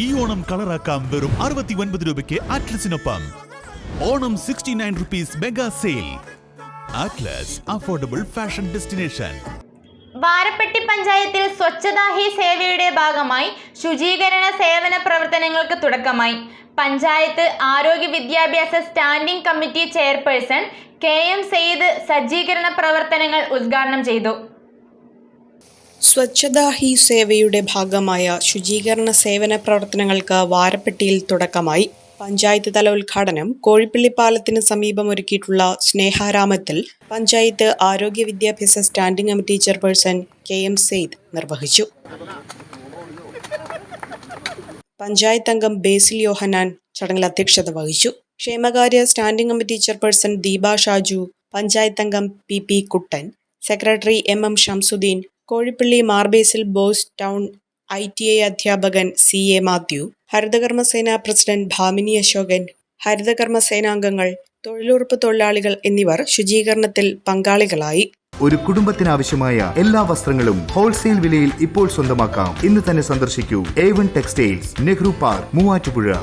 ഈ ഓണം കളറാക്കാം വെറും അറുപത്തി ഒൻപത് രൂപയ്ക്ക് അറ്റ്ലസിനൊപ്പം. Onam sixty nine rupees mega sale Atlas affordable fashion destination Varappetty പഞ്ചായത്തിൽ സ്വച്ഛതാ ഹി സേവയുടെ ഭാഗമായി ശുചീകരണ സേവന പ്രവർത്തനങ്ങൾക്ക് തുടക്കമായി. പഞ്ചായത്ത് ആരോഗ്യ വിദ്യാഭ്യാസ standing committee chairperson K M Sayed സജ്ജീകരണ പ്രവർത്തനങ്ങൾ ഉദ്ഘാടനം ചെയ്തു. സ്വച്ഛതാ ഹി സേവയുടെ ഭാഗമായ ശുചീകരണ സേവന പ്രവർത്തനങ്ങൾക്ക് വാരപ്പെട്ടിയിൽ തുടക്കമായി. പഞ്ചായത്ത് തല ഉദ്ഘാടനം കോഴിപ്പള്ളി പാലത്തിന് സമീപം ഒരുക്കിയിട്ടുള്ള സ്നേഹാരാമത്തിൽ പഞ്ചായത്ത് ആരോഗ്യ വിദ്യാഭ്യാസ standing committee chairperson K M Sayed നിർവഹിച്ചു. പഞ്ചായത്ത് അംഗം ബേസിൽ യോഹനാൻ ചടങ്ങിൽ അധ്യക്ഷത വഹിച്ചു. ക്ഷേമകാര്യ standing committee chairperson Deepa Shaju panchayat അംഗം P P Kuttan secretary M M Shamsuddin Kozhippilly Mar Basil Bose town I T I അധ്യാപകൻ C A Mathew Harithakarmasena president Bhamini Ashokan ഹരിതകർമ്മസേനാംഗങ്ങൾ തൊഴിലുറപ്പ് തൊഴിലാളികൾ എന്നിവർ ശുചീകരണത്തിൽ പങ്കാളികളായി. ഒരു കുടുംബത്തിനാവശ്യമായ എല്ലാ വസ്ത്രങ്ങളും ഹോൾസെയിൽ വിലയിൽ ഇപ്പോൾ സ്വന്തമാക്കാം. ഇന്ന് തന്നെ സന്ദർശിക്കൂ. A one textiles Nehru park Muvattupuzha.